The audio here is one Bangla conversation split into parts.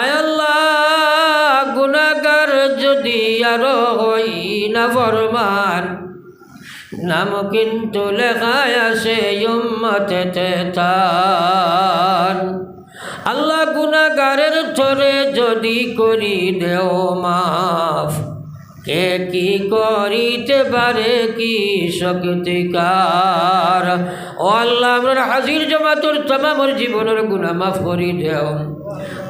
আয়াল্লাহ গুনাগার যদি আরও হই না ফরমান। নাম কিন্তু লেখায় আছে তান আল্লাহ গুনাগারের থরে যদি করি দেও মাফ। কে কি করিতে পারে কি শক্তিকার? ও আল্লাহ, আমরা হাজির জমাতুর তমামর জীবনের গুণা মাফ করি দেও।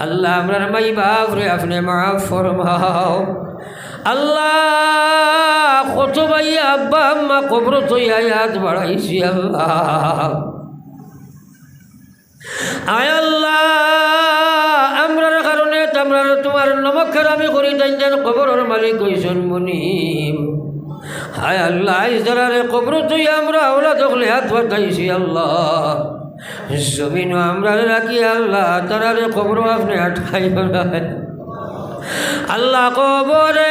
আল্লাহ আমরার মাই বাপ রে, আপনি মাফ ফরমাও। আল্লাহ, কত ভাই আব্বা আম্মা কবর তো আয়াত বাড়াইছি আল্লাহ। আয় আল্লাহ, আমরার কারণে তোমরা তোমার নমক্ষর আমি করি যেন কবরের মালিক হইছেন মুনিম। হায় আল্লাহ ইসরারে কবর তুই আমরা ওলা দখলে হাত বাতাইছি আল্লাহ। জমিন আমরা রাখি, আল্লাহ তারারে কবর আপনি আটকাই আল্লাহ কবরে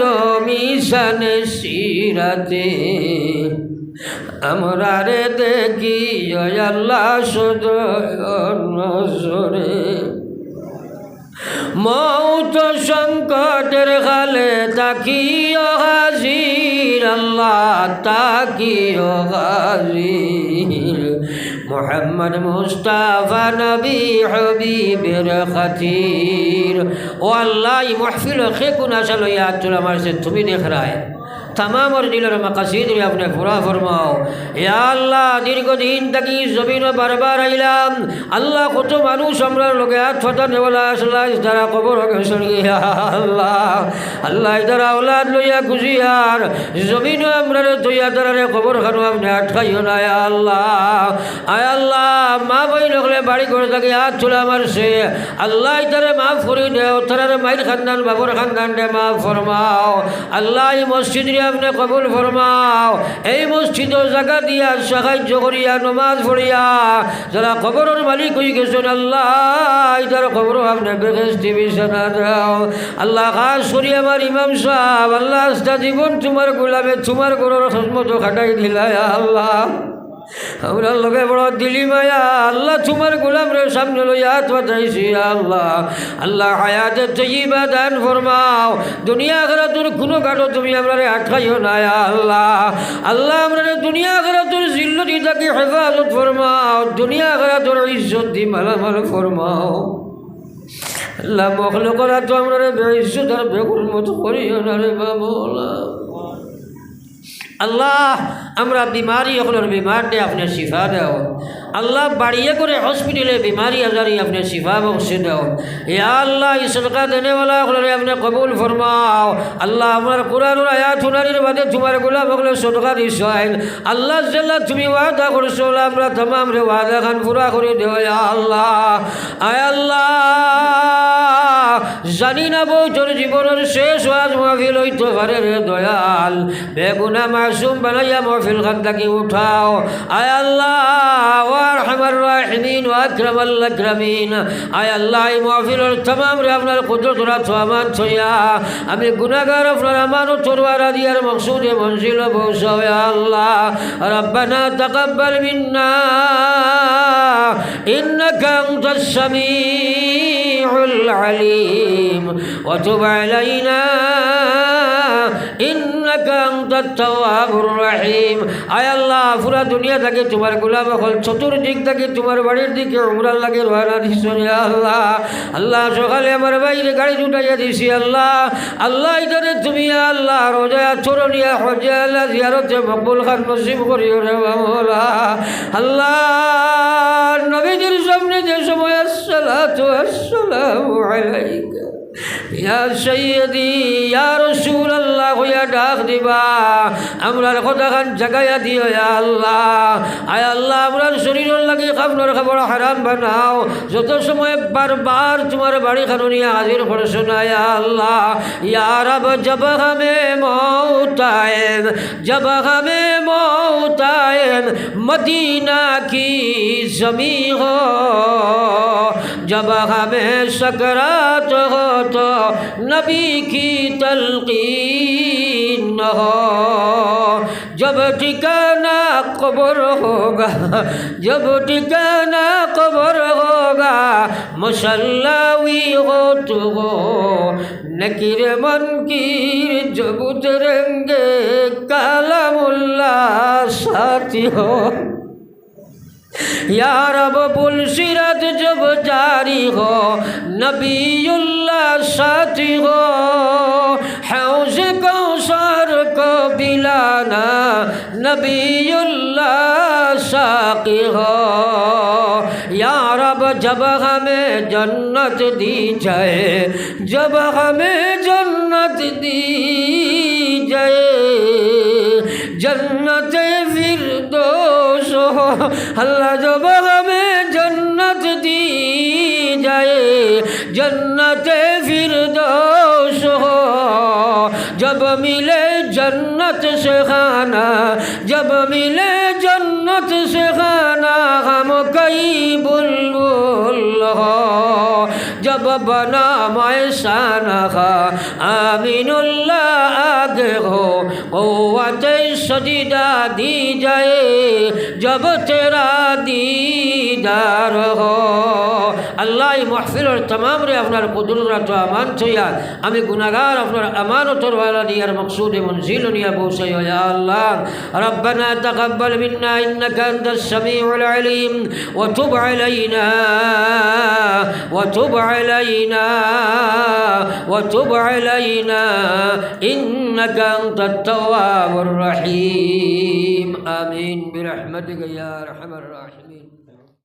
দমিশানে সিরাতে আমরা রে দেখি আল্লাহ নজরে। মৌত সংকটের খালে তাকিও মোহাম্মদ মুস্তাফা নবী হবিবের খাতির। ও আল্লাহ মহফিল খেকুন আসলো ইয়াদ আমার সে তুমি দেখ রায় তামাম দিলের মাকাসিদুল আপনি ঘোরা ফরমাও। ইয়া আল্লাহ, দীর্ঘদিন থাকি জমিন বারবার আইলাম। আল্লাহ, কত মানুষ আমরা লোকে হাত ফতা নেওয়ালা আসলা তারা কবর আল্লাহ আল্লাহ তারা ওলাদ লইয়া খুশি আর জমিন আমরা তৈয়া তারা কবর খানো আপনি আটকাইও না আল্লাহ। আয় আল্লাহ, মা বই লোকলে বাড়ি করে থাকি হাত চুলা মারছে আল্লাহ তারা মাফ করি দেও তারা মাইর খানদান বাবর খানদান দে মাফ ফরমাও। আল্লাহ মসজিদ আপনি কবুল ফরমাও। এই মসজিদ জায়গা দিয়া, সাহায্য করিয়া, নমাজ পড়িয়া, যারা খবরের মালিক হয়ে গেছেন, আল্লাহ তার খবর আপনি বেহেস্তি বিছানা দাও। আল্লাহ খাস করি আমার ইমাম সাহেব, আল্লাহ জীবন তোমার গোলামে, তোমার গরুর খাটাই দিলা আল্লাহ। আমরা লোকে বড় দিলি মায়া, আল্লাহ তোমার গোলাম রে সামনে লইয়া পাঠাইছি আল্লাহ। আল্লাহ, হায়াতে তৈবা দান ফরমাও। দুনিয়া ঘরে তোর কোনো কাটো তুমি আমরা রে আটকাইও না আল্লাহ। আল্লাহ আমরা দুনিয়া ঘরে তোর জিল্লতি থাকি হেফাজত ফরমাও। দুনিয়া ঘরে তোর ইজ্জত দি মালামাল ফরমাও। আল্লাহ মখল করা তো আমরা বেইজ্জত আর বেগুন মতো করিও না রে বাবলা আল্লাহ, আমরা বিমারি ওগুলোর বিমারটা আপনি শিফা দাও। আল্লাহ, বাড়িয়ে করে হসপিটালে বিমারি আজারি আপনি শিফা বসে দাও। এ আল্লাহ, এই সরকার দেনেওয়ালা ওগুলোর আপনি কবুল ফরমাও। আল্লাহ, আমার কোরআনুর আয়াত শুনারির বাদে তোমার গোলাম ওগুলো সরকার ইসরায়েল আল্লাহ, জাল্লাহ, তুমি ওয়াদা করছ আমরা তমাম রে ওয়াদা খান পুরা করে দেও আল্লাহ। আয় আল্লাহ। জানি না বউ তোর জীবনের শেষ ওয়াজ মাহফিল হইতে পারে রে দয়াল বেগুনা মাসুম বানাইয়া মাহফিল খান থাকি উঠাও আয় আল্লাহ ওয়ার হামার রাহিমিন ওয়াকরাম আল্লাহ গ্রামীণ আয় আল্লাহ এই মাহফিলের তমাম রে আপনার কুদরতরা থমান ছইয়া আমি গুনাগার আপনার আমারও তোরওয়ারা দিয়ার মকসুদে মনজিল পৌঁছাও ইয়া আল্লাহ ربنا تقبل منا إنك أنت السميع العليم وتب علينا إنك أنت التواب الرحيم আয় আল্লাহ পুরা দুনিয়া থেকে তোমার গোলাম হল চতুর্দিক থেকে তোমার বাড়ির দিকে উমরার লাগে রওনা দিছো ইয়া আল্লাহ আল্লাহ সকালে আমার বাইরে গাড়ি জুটাইয়া দিছি আল্লাহ আল্লাহ ইধারে তুমি ইয়া আল্লাহ রোজা চরণিয়া হজে আল্লাহ জিয়ারতে মকবুল খান নসিব করিও রে বাবা আল্লাহ আসসালামু আলাইকা ইয়া সৈয়দি আল্লাহ হইয়া ডাক দিবা। আমরার কথাখান জাগাইয়া দিও, ইয়া আল্লাহ। আয় আল্লাহ আমরার শরীরের লাগে খাবনার খাবার হারাম বানাও। যত সময় বারবার তোমার বাড়ি খানো নিয়ে হাজির করছ না ইয়া আল্লাহ। ইয়া রব, জব হমে মৌতায়েন জব হমে মৌতায়েন মদিনা কি জমি হো जब हमें सकरात हो तो नबी की तलकीन हो जब ठिकाना कब्र होगा जब ठिकाना कब्र होगा मुसल्लावी हो तो हो नकीर मनकीर जब उतरेंगे काला मुल्ला साथी हो यार अब पुलसिरत जब जारी हो नबीउल्लाह साथी हो हौज कौसर को पिलाना नबीउल्लाह साकी हो यार अब जब हमें जन्नत दी जाए जब हमें जन्नत दी जाए जन्नत আল্লাহ জব হমে জন্নত দি যায়। জন্নতে ফির দোষ জব মিলে জন্নত সেখানা, জব মিলে জন্নত সেখানা, হাম কই বুলবুল জব বনা মায় সানা আমিনুল্লাহ আগে হো। ও আতে সজিদা দি যায় জব তেরা দিদার আল্লাহ মাহফিলর তমাম রে আপনার কুদুরাত আমান ছইয়া, আমি গুনাগার আপনার আমানতর ওয়ালা নিয়ার মকসুদ মনজিল নিয়া বসে ইয়া আল্লাহ। ربنا تقبل منا انك انت السميع العليم وتب علينا وتب علينا وتب علينا انك انت التواب الرحيم الرحيم آمين برحمتك يا أرحم الراحمين.